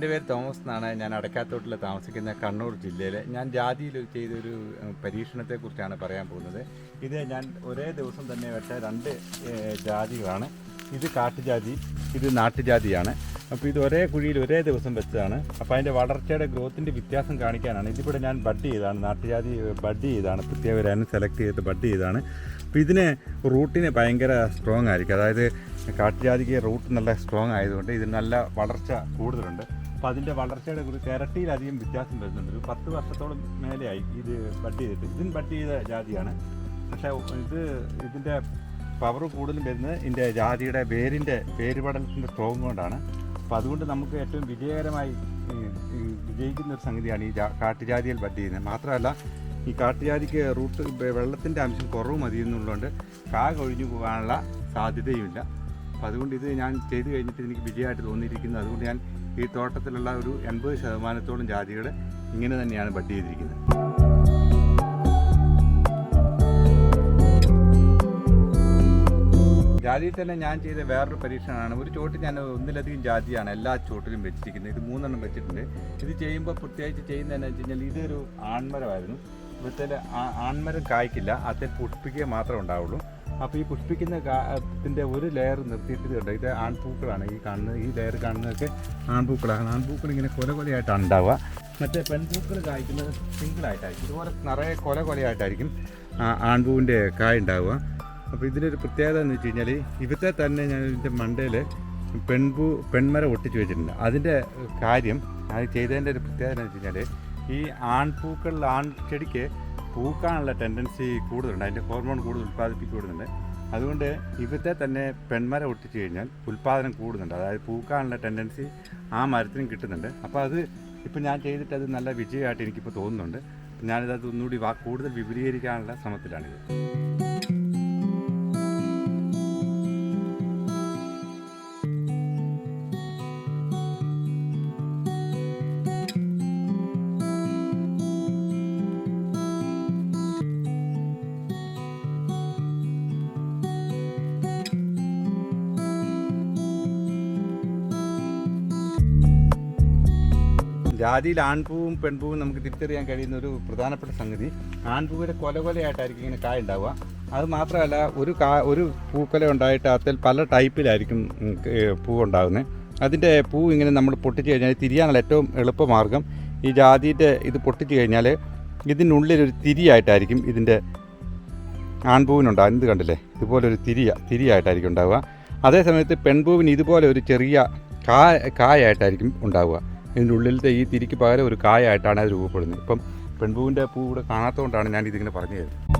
എന്റെ പേര് തോമസ് എന്നാണ്. ഞാൻ അടക്കാത്തോട്ടിൽ താമസിക്കുന്ന കണ്ണൂർ ജില്ലയിലെ. ഞാൻ ജാതിയിൽ ചെയ്തൊരു പരീക്ഷണത്തെക്കുറിച്ചാണ് പറയാൻ പോകുന്നത്. ഇത് ഞാൻ ഒരേ ദിവസം തന്നെ വെച്ച രണ്ട് ജാതികളാണ്. ഇത് കാട്ടുജാതി ഇത് നാട്ടുജാതിയാണ്. അപ്പോൾ ഇത് ഒരേ കുഴിയിൽ ഒരേ ദിവസം വെച്ചതാണ്. അപ്പോൾ അതിന്റെ വളർച്ചയുടെ ഗ്രോത്തിന്റെ വ്യത്യാസം കാണിക്കാനാണ്. ഇതിവിടെ ഞാൻ ബഡ് ചെയ്താണ് നാട്ടുജാതി ബഡ് ചെയ്താണ് പ്രത്യേക സെലക്ട് ചെയ്ത് ബഡ് ചെയ്താണ് അപ്പോൾ ഇതിന് റൂട്ടിന് ഭയങ്കര സ്ട്രോങ് ആയിരിക്കും. അതായത് കാട്ടുജാതിക്ക് റൂട്ട് നല്ല സ്ട്രോങ് ആയതുകൊണ്ട് ഇതിന് നല്ല വളർച്ച കൂടുതലുണ്ട്. അപ്പോൾ അതിന്റെ വളർച്ചയുടെ കുറിച്ച് ഇരട്ടിയിലധികം വ്യത്യാസം വരുന്നുണ്ട്. ഒരു പത്ത് വർഷത്തോളം മേലെയായി ഇത് ബഡ് ചെയ്തിട്ട്. ഇതിന് ബഡ് ചെയ്ത ജാതിയാണ്. പക്ഷേ ഇത് ഇതിന്റെ പവർ കൂടുതലും വരുന്നത് ഇതിന്റെ ജാതിയുടെ വേരിന്റെ വേരുപടലത്തിന്റെ സ്ട്രോങ് കൊണ്ടാണ്. അപ്പോൾ അതുകൊണ്ട് നമുക്ക് ഏറ്റവും വിജയകരമായി വിജയിക്കുന്ന ഒരു സംഗതിയാണ് ഈ കാട്ടുജാതിയിൽ ബഡ് ചെയ്യുന്നത്. മാത്രമല്ല ഈ കാട്ടുജാതിക്ക് റൂട്ട് വെള്ളത്തിന്റെ അംശം കുറവ് മതി എന്നുള്ളതുകൊണ്ട് കാ കൊഴിഞ്ഞു പോകാനുള്ള സാധ്യതയുമില്ല. അപ്പോൾ അതുകൊണ്ട് ഇത് ഞാൻ ചെയ്ത് കഴിഞ്ഞിട്ട് എനിക്ക് വിജയമായിട്ട് തോന്നിയിരിക്കുന്നത് അതുകൊണ്ട് ഞാൻ ഈ തോട്ടത്തിലുള്ള ഒരു എൺപത് ശതമാനത്തോളം ജാതികൾ ഇങ്ങനെ തന്നെയാണ് ബഡ് ചെയ്തിരിക്കുന്നത്. ജാതിയിൽ തന്നെ ഞാൻ ചെയ്ത വേറൊരു പരീക്ഷണമാണ്. ഒരു ചോട്ട് ഞാൻ ഒന്നിലധികം ജാതിയാണ് എല്ലാ ചോട്ടിലും വെച്ചിരിക്കുന്നത്. ഇത് മൂന്നെണ്ണം വെച്ചിട്ടുണ്ട്. ഇത് ചെയ്യുമ്പോൾ പ്രത്യേകിച്ച് ചെയ്യുന്നതെന്ന് വെച്ച് കഴിഞ്ഞാൽ ഇതൊരു ആൺമരമായിരുന്നു. ഇവിടുത്തെ ആൺമരം കായ്ക്കില്ല. അതിൽ പുഷ്പിക്കുക മാത്രമേ ഉണ്ടാവുള്ളൂ. അപ്പോൾ ഈ പുഷ്പിക്കുന്ന കാത്തിന്റെ ഒരു ലെയർ നിർത്തിയിട്ട് ഇത് ആൺപൂക്കളാണ്. ഈ കാണുന്നത് ഈ ലെയർ കാണുന്നതൊക്കെ ആൺപൂക്കളാണ്. ആൺപൂക്കൾ ഇങ്ങനെ കൊല കൊലയായിട്ടാണ് ഉണ്ടാവുക. മറ്റേ പെൺപൂക്കൾ കായ്ക്കുന്നത് സിംഗിളായിട്ടായിരിക്കും ഇതുപോലെ നിറയെ കൊല കൊലയായിട്ടായിരിക്കും ആൺപൂവിന്റെ കായ ഉണ്ടാവുക. അപ്പോൾ ഇതിലൊരു പ്രത്യേകത എന്ന് വെച്ച് കഴിഞ്ഞാൽ ഇവിടുത്തെ തന്നെ ഞാൻ ഇതിന്റെ മണ്ടയിൽ പെൺപൂ പെൺമരം ഒട്ടിച്ച് വെച്ചിട്ടുണ്ട്. അതിന്റെ കാര്യം അത് ചെയ്തതിന്റെ ഒരു പ്രത്യേകത എന്ന് വെച്ച് കഴിഞ്ഞാൽ ഈ ആൺപൂക്കളിൽ ആൺ ചെടിക്ക് പൂക്കാനുള്ള ടെൻഡൻസി കൂടുതലുണ്ട്. അതിന്റെ ഹോർമോൺ കൂടുതൽ ഉൽപ്പാദിപ്പിക്കപ്പെടുന്നുണ്ട് അതുകൊണ്ട് ഇവിടുത്തെ തന്നെ പെൺമര ഒട്ടിച്ച് കഴിഞ്ഞാൽ ഉൽപ്പാദനം കൂടുന്നുണ്ട്. അതായത് പൂക്കാനുള്ള ടെൻഡൻസി ആ മരത്തിനും കിട്ടുന്നുണ്ട്. അപ്പോൾ അത് ഇപ്പം ഞാൻ ചെയ്തിട്ട് അത് നല്ല വിജയമായിട്ട് എനിക്കിപ്പോൾ തോന്നുന്നുണ്ട്. ഞാനിത് ഒന്നുകൂടി വാ കൂടുതൽ വിപുലീകരിക്കാനുള്ള ശ്രമത്തിലാണിത്. ജാതിയിൽ ആൺപൂവും പെൺപൂവും നമുക്ക് തിരിച്ചറിയാൻ കഴിയുന്ന ഒരു പ്രധാനപ്പെട്ട സംഗതി. ആൺപൂവിന്റെ കൊല കൊലയായിട്ടായിരിക്കും ഇങ്ങനെ കായ ഉണ്ടാവുക. അത് മാത്രമല്ല ഒരു കാ ഒരു പൂക്കൊല ഉണ്ടായിട്ട് അതിൽ പല ടൈപ്പിലായിരിക്കും പൂ ഉണ്ടാകുന്നത് അതിന്റെ പൂ ഇങ്ങനെ നമ്മൾ പൊട്ടിച്ച് കഴിഞ്ഞാൽ തിരിയാനുള്ള ഏറ്റവും എളുപ്പമാർഗം ഈ ജാതിയുടെ ഇത് പൊട്ടിച്ച് കഴിഞ്ഞാൽ ഇതിനുള്ളിലൊരു തിരിയായിട്ടായിരിക്കും ഇതിന്റെ ആൺപൂവിനുണ്ടാകും ഇത് കണ്ടില്ലേ? ഇതുപോലൊരു തിരിയ തിരിയായിട്ടായിരിക്കും ഉണ്ടാവുക. അതേസമയത്ത് പെൺപൂവിന് ഇതുപോലെ ഒരു ചെറിയ കാ കായായിട്ടായിരിക്കും ഉണ്ടാവുക. ഇതിന്റെ ഉള്ളിലത്തെ ഈ തിരിക്ക് പകരം ഒരു കായായിട്ടാണ് അത് രൂപപ്പെടുന്നത്. ഇപ്പം പെൺപൂവിന്റെ പൂ ഇവിടെ കാണാത്തതുകൊണ്ടാണ് ഞാൻ ഇതിങ്ങനെ പറഞ്ഞു തരുന്നത്